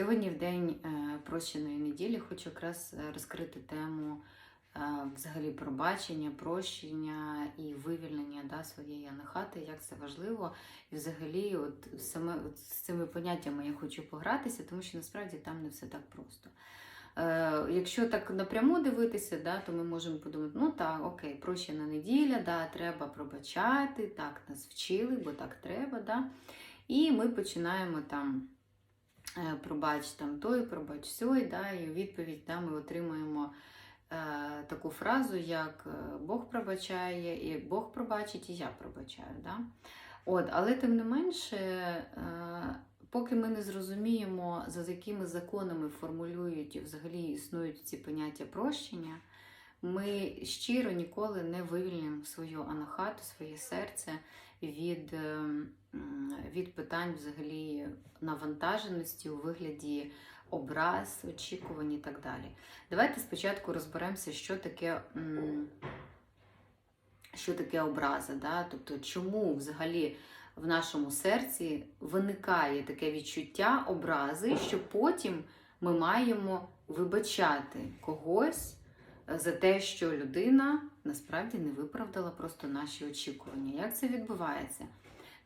Сьогодні, в день е, прощеної неділі, хочу якраз е, розкрити тему е, взагалі пробачення, прощення і вивільнення да, своєї анахати, як це важливо. І взагалі, от саме от з цими поняттями я хочу погратися, тому що насправді там не все так просто. Якщо так напряму дивитися, да, то ми можемо подумати, ну так, окей, прощена неділя, да, треба пробачати, так нас вчили, бо так треба. Да. І ми починаємо там пробач там той, пробач сьой, да, і у відповідь да, ми отримуємо е, таку фразу, як е, Бог пробачає, і Бог пробачить, і я пробачаю. Да? От, але тим не менше, е, поки ми не зрозуміємо, за якими законами формулюють і взагалі існують ці поняття прощення, ми щиро ніколи не вивільнимо свою анахату, своє серце від, е, від питань взагалі навантаженості у вигляді образ, очікувань і так далі. Давайте спочатку розберемося, що таке. Що таке образа, да? тобто чому взагалі в нашому серці виникає таке відчуття образи, що потім ми маємо вибачати когось е, за те, що людина насправді не виправдала просто наші очікування. Як це відбувається?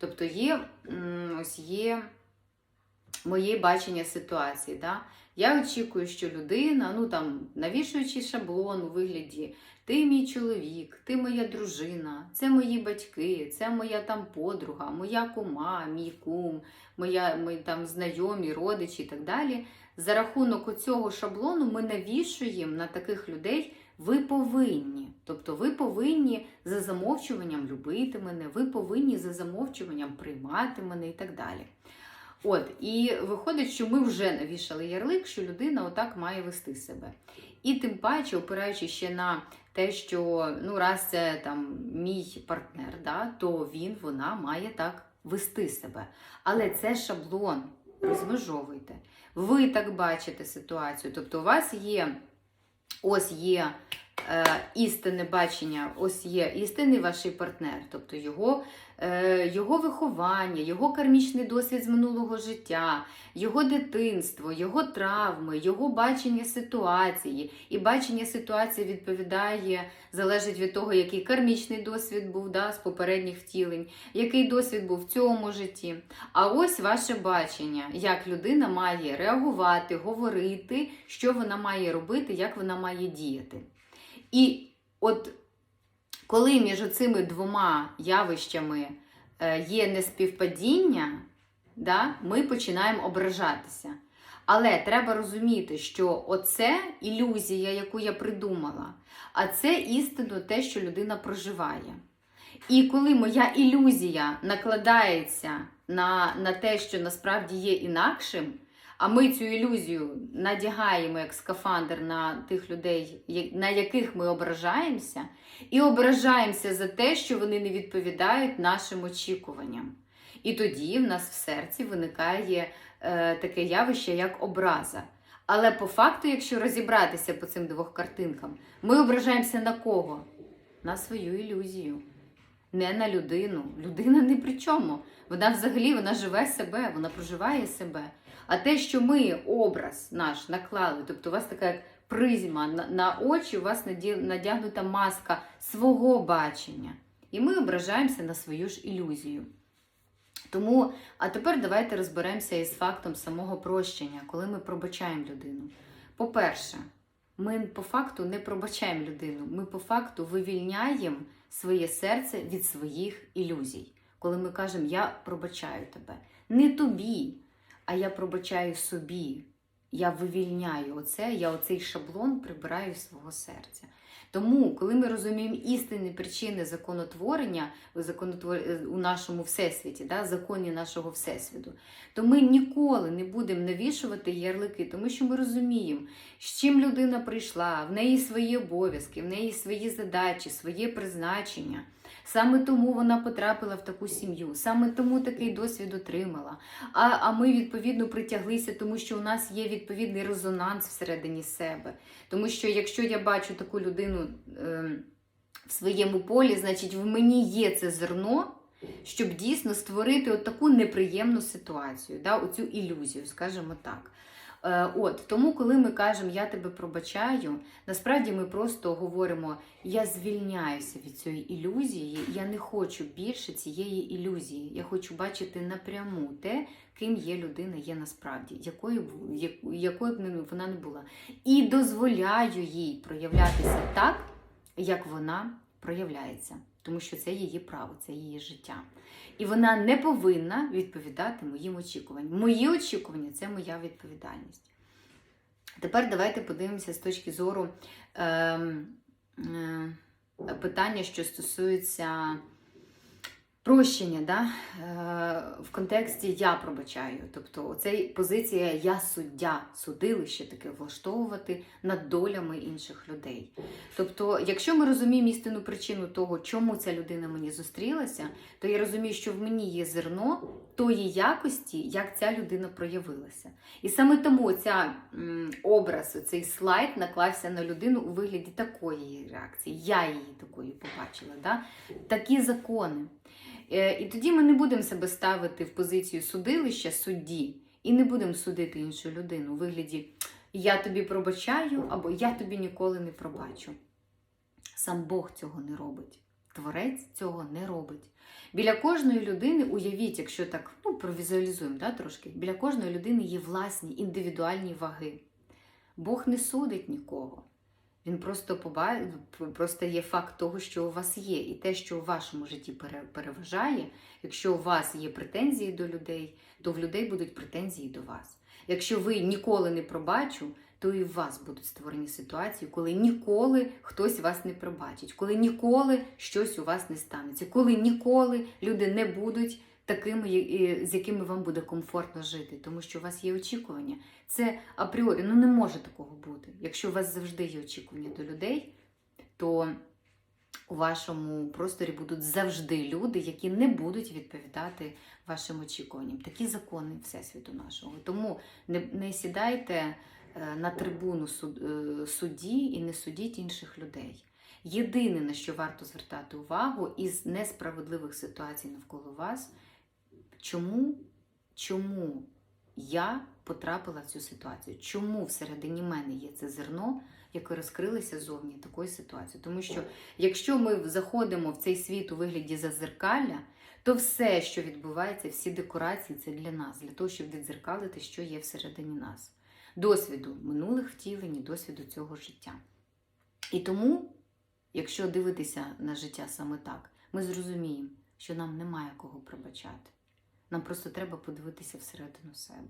Тобто є ось є моє бачення ситуації. Да? Я очікую, що людина, ну там, навішуючи шаблон у вигляді, ти мій чоловік, ти моя дружина, це мої батьки, це моя там подруга, моя кума, мій кум, моя, мої там знайомі, родичі і так далі. За рахунок цього шаблону ми навішуємо на таких людей. Ви повинні, тобто ви повинні за замовчуванням любити мене, ви повинні за замовчуванням приймати мене і так далі. От, і виходить, що ми вже навішали ярлик, що людина отак має вести себе. І тим паче, опираючи ще на те, що ну, раз це там мій партнер, да, то він, вона має так вести себе. Але це шаблон, розмежовуйте. Ви так бачите ситуацію. Тобто, у вас є ось є е, істинне бачення, ось є істинний ваш партнер, тобто його, його виховання, його кармічний досвід з минулого життя, його дитинство, його травми, його бачення ситуації. І бачення ситуації відповідає, залежить від того, який кармічний досвід був да, з попередніх втілень, який досвід був в цьому житті. А ось ваше бачення, як людина має реагувати, говорити, що вона має робити, як вона має діяти. І от коли між цими двома явищами е, є неспівпадіння, да, ми починаємо ображатися. Але треба розуміти, що оце ілюзія, яку я придумала, а це істинно те, що людина проживає. І коли моя ілюзія накладається на, на те, що насправді є інакшим, а ми цю ілюзію надягаємо як скафандр на тих людей, на яких ми ображаємося, і ображаємося за те, що вони не відповідають нашим очікуванням. І тоді в нас в серці виникає е, таке явище, як образа. Але по факту, якщо розібратися по цим двох картинкам, ми ображаємося на кого? На свою ілюзію, не на людину. Людина ні при чому. Вона взагалі вона живе себе, вона проживає себе. А те, що ми образ наш наклали, тобто у вас така як призма на, на очі, у вас надягнута маска свого бачення. І ми ображаємося на свою ж ілюзію. Тому, а тепер давайте розберемося із фактом самого прощення, коли ми пробачаємо людину. По-перше, ми по факту не пробачаємо людину, ми по факту вивільняємо своє серце від своїх ілюзій. Коли ми кажемо Я пробачаю тебе. Не тобі, а я пробачаю собі. Я вивільняю оце, я оцей шаблон прибираю з свого серця. Тому, коли ми розуміємо істинні причини законотворення законотвор... у нашому всесвіті, да, законі нашого всесвіту, то ми ніколи не будемо навішувати ярлики, тому що ми розуміємо, з чим людина прийшла, в неї свої обов'язки, в неї свої задачі, своє призначення. Саме тому вона потрапила в таку сім'ю, саме тому такий досвід отримала. А, а ми відповідно притяглися, тому що у нас є відповідний резонанс всередині себе. Тому що якщо я бачу таку людину е, в своєму полі, значить в мені є це зерно, щоб дійсно створити от таку неприємну ситуацію, да, оцю ілюзію, скажімо так. Е, От тому, коли ми кажемо я тебе пробачаю, насправді ми просто говоримо я звільняюся від цієї ілюзії, я не хочу більше цієї ілюзії. Я хочу бачити напряму те, ким є людина, є насправді, якою якою б вона не була. І дозволяю їй проявлятися так, як вона проявляється, тому що це її право, це її життя. І вона не повинна відповідати моїм очікуванням. Мої очікування це моя відповідальність. Тепер давайте подивимося з точки зору е, е, питання, що стосується прощення, да? е, в контексті я пробачаю. Тобто, оцей позиція я суддя, судилище таке влаштовувати над долями інших людей. Тобто, якщо ми розуміємо істинну причину того, чому ця людина мені зустрілася, то я розумію, що в мені є зерно тої якості, як ця людина проявилася. І саме тому ця образ, цей слайд наклався на людину у вигляді такої реакції. Я її такою побачила. Да? Такі закони. Е, І тоді ми не будемо себе ставити в позицію судилища, судді, і не будемо судити іншу людину у вигляді я тобі пробачаю або я тобі ніколи не пробачу. Сам Бог цього не робить. Творець цього не робить. Біля кожної людини, уявіть, якщо так ну, провізуалізуємо да, трошки, біля кожної людини є власні індивідуальні ваги. Бог не судить нікого. Він просто поба... просто є факт того, що у вас є. І те, що у вашому житті пере- переважає, якщо у вас є претензії до людей, то в людей будуть претензії до вас. Якщо ви ніколи не пробачу, то і в вас будуть створені ситуації, коли ніколи хтось вас не пробачить, коли ніколи щось у вас не станеться, коли ніколи люди не будуть такими, з якими вам буде комфортно жити, тому що у вас є очікування. Це апріорі, ну не може такого бути. Якщо у вас завжди є очікування до людей, то у вашому просторі будуть завжди люди, які не будуть відповідати вашим очікуванням. Такі закони Всесвіту нашого. Тому не, не сідайте е, на трибуну е, судді і не судіть інших людей. Єдине, на що варто звертати увагу із несправедливих ситуацій навколо вас, чому, чому я потрапила в цю ситуацію? Чому всередині мене є це зерно, яке розкрилося зовні такої ситуації? Тому що якщо ми заходимо в цей світ у вигляді зазеркалля, то все, що відбувається, всі декорації це для нас, для того, щоб відзеркалити, що є всередині нас. Досвіду минулих втілень, і досвіду цього життя. І тому, якщо дивитися на життя саме так, ми зрозуміємо, що нам немає кого пробачати. Нам просто треба подивитися всередину себе.